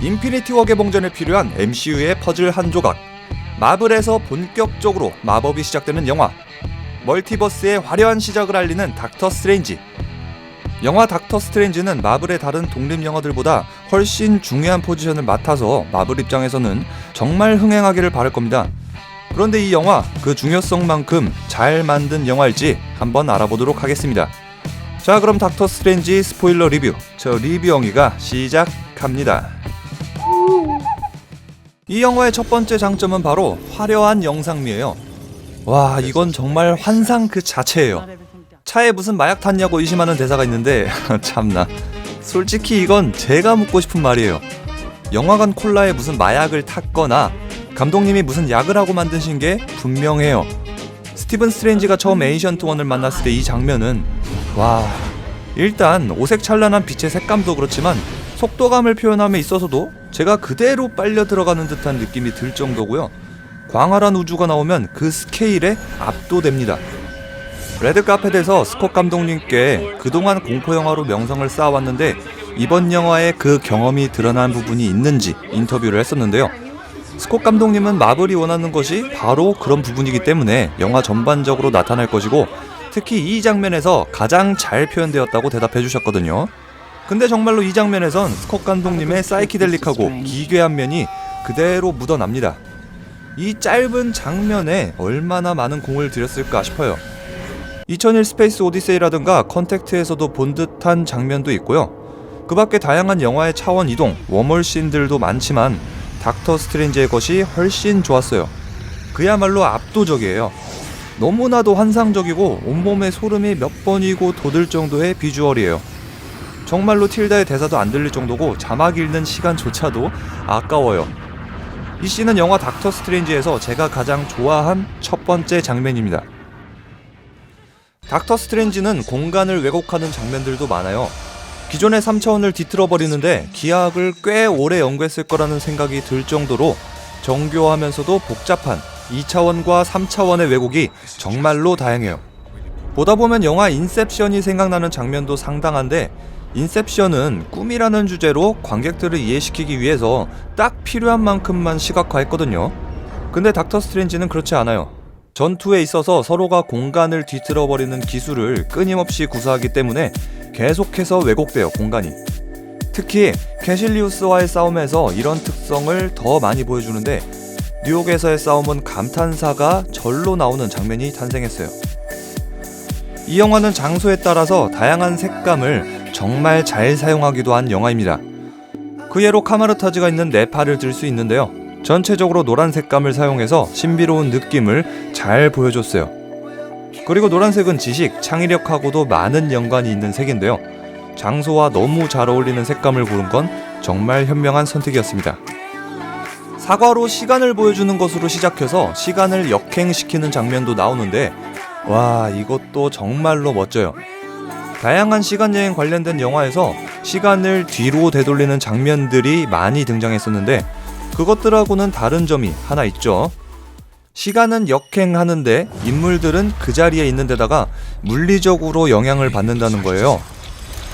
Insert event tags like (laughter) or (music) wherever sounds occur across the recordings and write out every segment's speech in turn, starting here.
인피니티 워 개봉전에 필요한 MCU의 퍼즐 한 조각. 마블에서 본격적으로 마법이 시작되는 영화. 멀티버스의 화려한 시작을 알리는 닥터 스트레인지. 영화 닥터 스트레인지는 마블의 다른 독립 영화들보다 훨씬 중요한 포지션을 맡아서 마블 입장에서는 정말 흥행하기를 바랄 겁니다. 그런데 이 영화 그 중요성만큼 잘 만든 영화일지 한번 알아보도록 하겠습니다. 자, 그럼 닥터 스트레인지 스포일러 리뷰. 저 리뷰 영희가 시작합니다. 이 영화의 첫 번째 장점은 바로 화려한 영상미예요. 와, 이건 정말 환상 그 자체예요. 차에 무슨 마약 탔냐고 의심하는 대사가 있는데 (laughs) 참나. 솔직히 이건 제가 묻고 싶은 말이에요. 영화관 콜라에 무슨 마약을 탔거나 감독님이 무슨 약을 하고 만드신 게 분명해요. 스티븐 스트레인지가 처음 에이션트 원을 만났을 때 이 장면은 와 일단 오색 찬란한 빛의 색감도 그렇지만 속도감을 표현함에 있어서도 제가 그대로 빨려 들어가는 듯한 느낌이 들 정도고요. 광활한 우주가 나오면 그 스케일에 압도됩니다. 레드카펫에서 스콧 감독님께 그동안 공포 영화로 명성을 쌓아왔는데 이번 영화에 그 경험이 드러난 부분이 있는지 인터뷰를 했었는데요. 스콧 감독님은 마블이 원하는 것이 바로 그런 부분이기 때문에 영화 전반적으로 나타날 것이고 특히 이 장면에서 가장 잘 표현되었다고 대답해 주셨거든요. 근데 정말로 이 장면에선 스콧 감독님의 사이키델릭하고 기괴한 면이 그대로 묻어납니다. 이 짧은 장면에 얼마나 많은 공을 들였을까 싶어요. 2001 스페이스 오디세이라든가 컨택트에서도 본 듯한 장면도 있고요. 그 밖에 다양한 영화의 차원 이동, 웜월 씬들도 많지만 닥터 스트레인지의 것이 훨씬 좋았어요. 그야말로 압도적이에요. 너무나도 환상적이고 온몸에 소름이 몇 번이고 돋을 정도의 비주얼이에요. 정말로 틸다의 대사도 안 들릴 정도고 자막 읽는 시간조차도 아까워요. 이 씬은 영화 닥터 스트레인지에서 제가 가장 좋아한 첫 번째 장면입니다. 닥터 스트레인지는 공간을 왜곡하는 장면들도 많아요. 기존의 3차원을 뒤틀어 버리는데 기하학을 꽤 오래 연구했을 거라는 생각이 들 정도로 정교하면서도 복잡한 2차원과 3차원의 왜곡이 정말로 다양해요. 보다 보면 영화 인셉션이 생각나는 장면도 상당한데 인셉션은 꿈이라는 주제로 관객들을 이해시키기 위해서 딱 필요한 만큼만 시각화했거든요. 근데 닥터 스트레인지는 그렇지 않아요. 전투에 있어서 서로가 공간을 뒤틀어 버리는 기술을 끊임없이 구사하기 때문에 계속해서 왜곡돼요, 공간이. 특히 캐실리우스와의 싸움에서 이런 특성을 더 많이 보여주는데 뉴욕에서의 싸움은 감탄사가 절로 나오는 장면이 탄생했어요. 이 영화는 장소에 따라서 다양한 색감을 정말 잘 사용하기도 한 영화입니다. 그 예로 카마르타즈가 있는 네팔을 들 수 있는데요. 전체적으로 노란 색감을 사용해서 신비로운 느낌을 잘 보여줬어요. 그리고 노란색은 지식, 창의력하고도 많은 연관이 있는 색인데요. 장소와 너무 잘 어울리는 색감을 고른 건 정말 현명한 선택이었습니다. 사과로 시간을 보여주는 것으로 시작해서 시간을 역행시키는 장면도 나오는데 와 이것도 정말로 멋져요. 다양한 시간 여행 관련된 영화에서 시간을 뒤로 되돌리는 장면들이 많이 등장했었는데 그것들하고는 다른 점이 하나 있죠. 시간은 역행하는데 인물들은 그 자리에 있는 데다가 물리적으로 영향을 받는다는 거예요.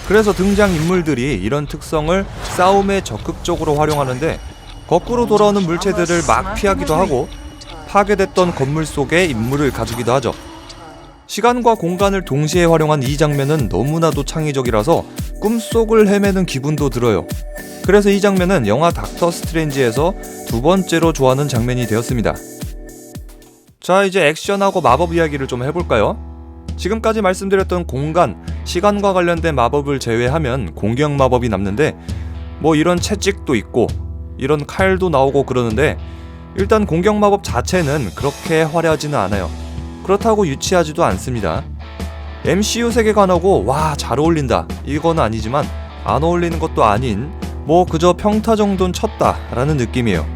그래서 등장 인물들이 이런 특성을 싸움에 적극적으로 활용하는데 거꾸로 돌아오는 물체들을 막 피하기도 하고 파괴됐던 건물 속에 인물을 가두기도 하죠. 시간과 공간을 동시에 활용한 이 장면은 너무나도 창의적이라서 꿈속을 헤매는 기분도 들어요. 그래서 이 장면은 영화 닥터 스트레인지에서 두 번째로 좋아하는 장면이 되었습니다. 자, 이제 액션하고 마법 이야기를 좀 해볼까요? 지금까지 말씀드렸던 공간, 시간과 관련된 마법을 제외하면 공격 마법이 남는데 뭐 이런 채찍도 있고 이런 칼도 나오고 그러는데 일단 공격 마법 자체는 그렇게 화려하지는 않아요. 그렇다고 유치하지도 않습니다. MCU 세계관하고 와 잘 어울린다 이건 아니지만 안 어울리는 것도 아닌 뭐 그저 평타 정도는 쳤다라는 느낌이에요.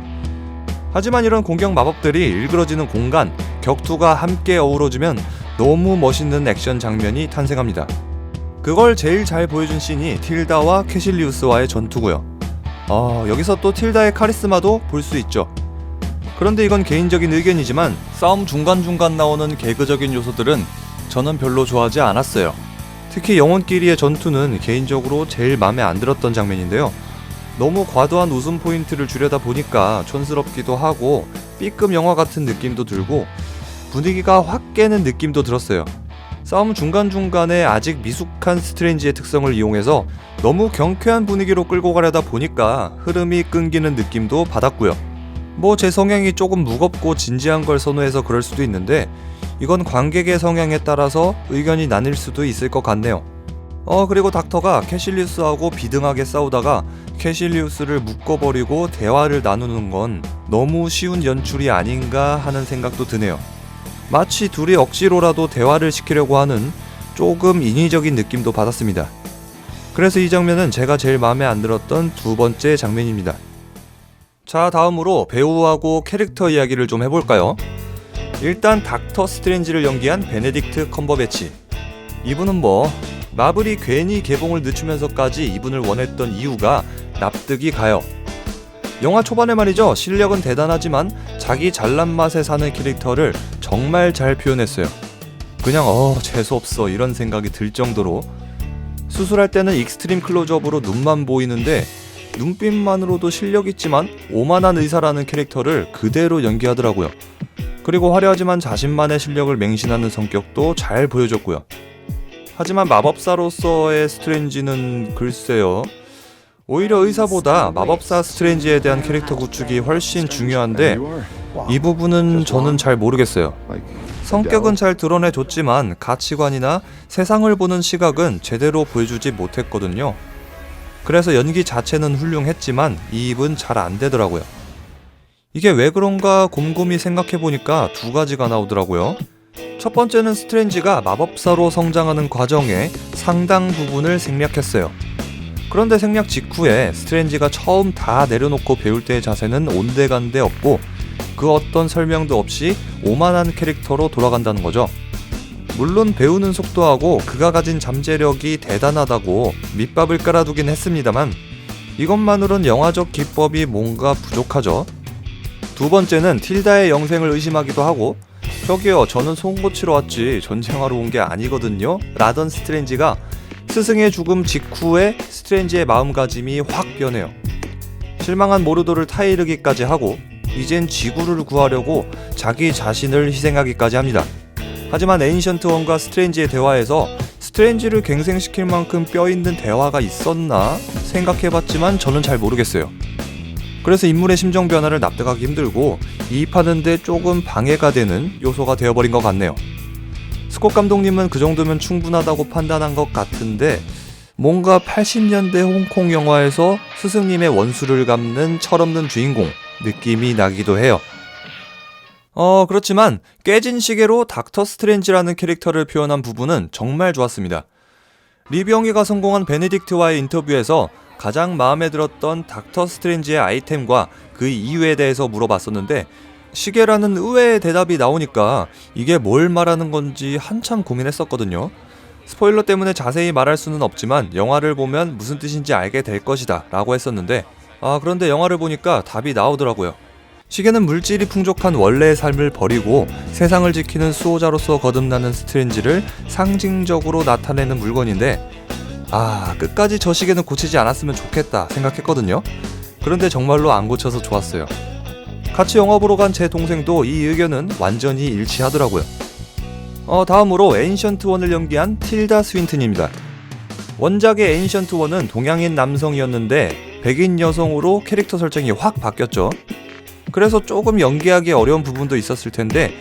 하지만 이런 공격 마법들이 일그러지는 공간, 격투가 함께 어우러지면 너무 멋있는 액션 장면이 탄생합니다. 그걸 제일 잘 보여준 씬이 틸다와 캐실리우스와의 전투고요. 어, 여기서 또 틸다의 카리스마도 볼 수 있죠. 그런데 이건 개인적인 의견이지만 싸움 중간중간 나오는 개그적인 요소들은 저는 별로 좋아하지 않았어요. 특히 영혼끼리의 전투는 개인적으로 제일 마음에 안 들었던 장면인데요. 너무 과도한 웃음 포인트를 주려다 보니까 촌스럽기도 하고 B급 영화 같은 느낌도 들고 분위기가 확 깨는 느낌도 들었어요. 싸움 중간중간에 아직 미숙한 스트레인지의 특성을 이용해서 너무 경쾌한 분위기로 끌고 가려다 보니까 흐름이 끊기는 느낌도 받았고요. 뭐 제 성향이 조금 무겁고 진지한 걸 선호해서 그럴 수도 있는데 이건 관객의 성향에 따라서 의견이 나뉠 수도 있을 것 같네요. 어 그리고 닥터가 캐실리우스하고 비등하게 싸우다가 캐실리우스를 묶어버리고 대화를 나누는 건 너무 쉬운 연출이 아닌가 하는 생각도 드네요. 마치 둘이 억지로라도 대화를 시키려고 하는 조금 인위적인 느낌도 받았습니다. 그래서 이 장면은 제가 제일 마음에 안 들었던 두 번째 장면입니다. 자, 다음으로 배우하고 캐릭터 이야기를 좀 해볼까요? 일단 닥터 스트레인지를 연기한 베네딕트 컴버배치. 이분은 뭐 마블이 괜히 개봉을 늦추면서까지 이분을 원했던 이유가 납득이 가요. 영화 초반에 말이죠. 실력은 대단하지만 자기 잘난 맛에 사는 캐릭터를 정말 잘 표현했어요. 그냥 어 재수 없어 이런 생각이 들 정도로 수술할 때는 익스트림 클로즈업으로 눈만 보이는데 눈빛만으로도 실력 있지만 오만한 의사라는 캐릭터를 그대로 연기하더라고요. 그리고 화려하지만 자신만의 실력을 맹신하는 성격도 잘 보여줬고요. 하지만 마법사로서의 스트레인지는 글쎄요. 오히려 의사보다 마법사 스트레인지에 대한 캐릭터 구축이 훨씬 중요한데 이 부분은 저는 잘 모르겠어요. 성격은 잘 드러내줬지만 가치관이나 세상을 보는 시각은 제대로 보여주지 못했거든요. 그래서 연기 자체는 훌륭했지만 이입은 잘 안 되더라고요. 이게 왜 그런가 곰곰이 생각해보니까 두 가지가 나오더라고요. 첫 번째는 스트레인지가 마법사로 성장하는 과정에 상당 부분을 생략했어요. 그런데 생략 직후에 스트레인지가 처음 다 내려놓고 배울 때의 자세는 온데간데 없고 그 어떤 설명도 없이 오만한 캐릭터로 돌아간다는 거죠. 물론 배우는 속도하고 그가 가진 잠재력이 대단하다고 밑밥을 깔아두긴 했습니다만 이것만으론 영화적 기법이 뭔가 부족하죠. 두 번째는 틸다의 영생을 의심하기도 하고 저기요 저는 손 고치러 왔지 전쟁하러 온 게 아니거든요 라던 스트레인지가 스승의 죽음 직후에 스트레인지의 마음가짐이 확 변해요. 실망한 모르도를 타이르기까지 하고 이젠 지구를 구하려고 자기 자신을 희생하기까지 합니다. 하지만 에인션트 원과 스트레인지의 대화에서 스트레인지를 갱생시킬 만큼 뼈 있는 대화가 있었나 생각해봤지만 저는 잘 모르겠어요. 그래서 인물의 심정 변화를 납득하기 힘들고 이입하는데 조금 방해가 되는 요소가 되어버린 것 같네요. 스콧 감독님은 그 정도면 충분하다고 판단한 것 같은데 뭔가 80년대 홍콩 영화에서 스승님의 원수를 갚는 철없는 주인공 느낌이 나기도 해요. 어, 그렇지만 깨진 시계로 닥터 스트레인지라는 캐릭터를 표현한 부분은 정말 좋았습니다. 리병이가 성공한 베네딕트와의 인터뷰에서 가장 마음에 들었던 닥터 스트레인지의 아이템과 그 이유에 대해서 물어봤었는데 시계라는 의외의 대답이 나오니까 이게 뭘 말하는 건지 한참 고민했었거든요. 스포일러 때문에 자세히 말할 수는 없지만 영화를 보면 무슨 뜻인지 알게 될 것이다 라고 했었는데 아 그런데 영화를 보니까 답이 나오더라고요. 시계는 물질이 풍족한 원래의 삶을 버리고 세상을 지키는 수호자로서 거듭나는 스트레인지를 상징적으로 나타내는 물건인데 아 끝까지 저 시계는 고치지 않았으면 좋겠다 생각했거든요. 그런데 정말로 안 고쳐서 좋았어요. 같이 영화 보러 간 제 동생도 이 의견은 완전히 일치하더라고요. 어, 다음으로 에인션트 원을 연기한 틸다 스윈튼입니다. 원작의 에인션트 원은 동양인 남성이었는데 백인 여성으로 캐릭터 설정이 확 바뀌었죠. 그래서 조금 연기하기 어려운 부분도 있었을 텐데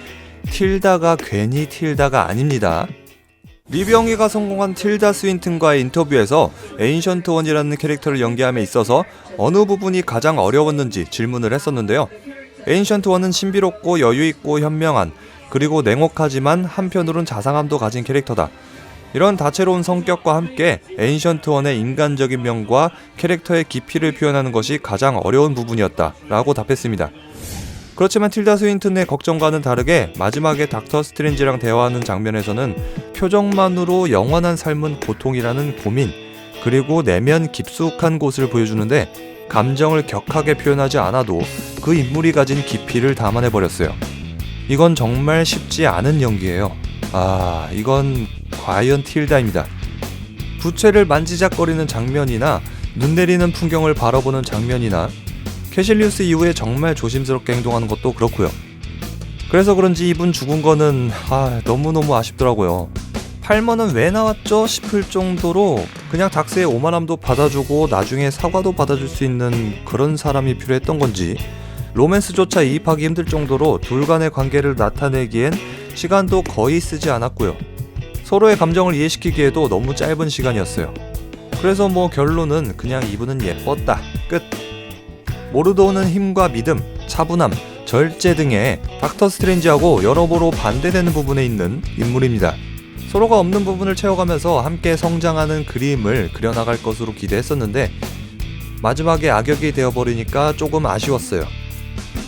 틸다가 괜히 틸다가 아닙니다. 리병이가 성공한 틸다 스윈튼과의 인터뷰에서 에인션트 원이라는 캐릭터를 연기함에 있어서 어느 부분이 가장 어려웠는지 질문을 했었는데요. 에인션트 원은 신비롭고 여유있고 현명한 그리고 냉혹하지만 한편으론 자상함도 가진 캐릭터다. 이런 다채로운 성격과 함께 에인션트 원의 인간적인 면과 캐릭터의 깊이를 표현하는 것이 가장 어려운 부분이었다. 라고 답했습니다. 그렇지만 틸다 스윈튼의 걱정과는 다르게 마지막에 닥터 스트레인지랑 대화하는 장면에서는 표정만으로 영원한 삶은 고통이라는 고민, 그리고 내면 깊숙한 곳을 보여주는데 감정을 격하게 표현하지 않아도 그 인물이 가진 깊이를 담아내 버렸어요. 이건 정말 쉽지 않은 연기예요. 아, 이건 과연 틸다입니다. 부채를 만지작거리는 장면이나 눈 내리는 풍경을 바라보는 장면이나 캐실리우스 이후에 정말 조심스럽게 행동하는 것도 그렇고요. 그래서 그런지 이분 죽은 거는 아, 너무너무 아쉽더라고요. 팔머는 왜 나왔죠 싶을 정도로 그냥 닥스의 오만함도 받아주고 나중에 사과도 받아줄 수 있는 그런 사람이 필요했던 건지 로맨스조차 이입하기 힘들 정도로 둘 간의 관계를 나타내기엔 시간도 거의 쓰지 않았고요. 서로의 감정을 이해시키기에도 너무 짧은 시간이었어요. 그래서 뭐 결론은 그냥 이분은 예뻤다. 끝. 모르도우는 힘과 믿음, 차분함, 절제 등의 닥터 스트레인지하고 여러모로 반대되는 부분에 있는 인물입니다. 서로가 없는 부분을 채워가면서 함께 성장하는 그림을 그려나갈 것으로 기대했었는데 마지막에 악역이 되어버리니까 조금 아쉬웠어요.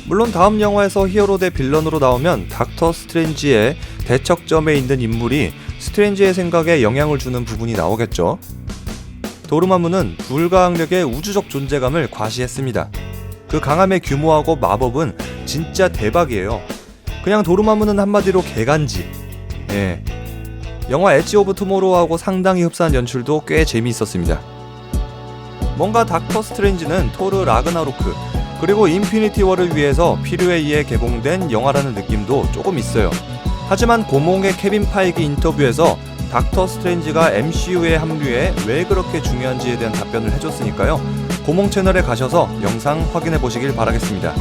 물론 다음 영화에서 히어로 대 빌런으로 나오면 닥터 스트레인지의 대척점에 있는 인물이 스트레인지의 생각에 영향을 주는 부분이 나오겠죠. 도르마무는 불가항력의 우주적 존재감을 과시했습니다. 그 강함의 규모하고 마법은 진짜 대박이에요. 그냥 도르마무는 한마디로 개간지. 예. 영화 엣지 오브 투모로우하고 상당히 흡사한 연출도 꽤 재미있었습니다. 뭔가 닥터 스트레인지는 토르 라그나로크 그리고 인피니티 워를 위해서 필요에 의해 개봉된 영화라는 느낌도 조금 있어요. 하지만 고몽의 케빈 파이기 인터뷰에서 닥터 스트레인지가 MCU에 합류해 왜 그렇게 중요한지에 대한 답변을 해줬으니까요. 고몽 채널에 가셔서 영상 확인해 보시길 바라겠습니다.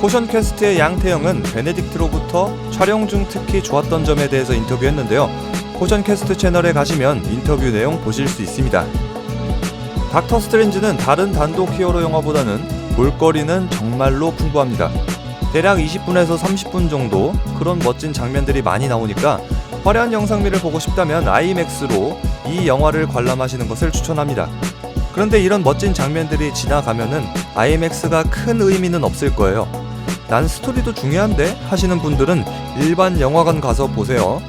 포션 캐스트의 양태영은 베네딕트로부터 촬영 중 특히 좋았던 점에 대해서 인터뷰했는데요. 포션 캐스트 채널에 가시면 인터뷰 내용 보실 수 있습니다. 닥터 스트레인지는 다른 단독 히어로 영화보다는 볼거리는 정말로 풍부합니다. 대략 20분에서 30분 정도 그런 멋진 장면들이 많이 나오니까 화려한 영상미를 보고 싶다면 아이맥스로 이 영화를 관람하시는 것을 추천합니다. 그런데 이런 멋진 장면들이 지나가면은 IMAX가 큰 의미는 없을 거예요. 난 스토리도 중요한데 하시는 분들은 일반 영화관 가서 보세요.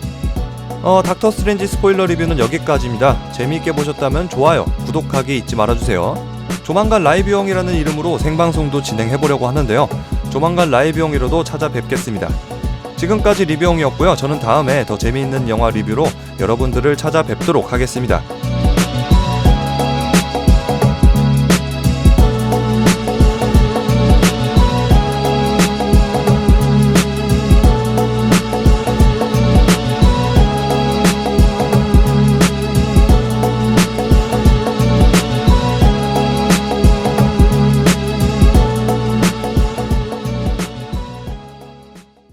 어, 닥터 스트레인지 스포일러 리뷰는 여기까지입니다. 재미있게 보셨다면 좋아요, 구독하기 잊지 말아주세요. 조만간 라이브용이라는 이름으로 생방송도 진행해보려고 하는데요. 조만간 라이브용이로도 찾아뵙겠습니다. 지금까지 리뷰용이었고요. 저는 다음에 더 재미있는 영화 리뷰로 여러분들을 찾아뵙도록 하겠습니다.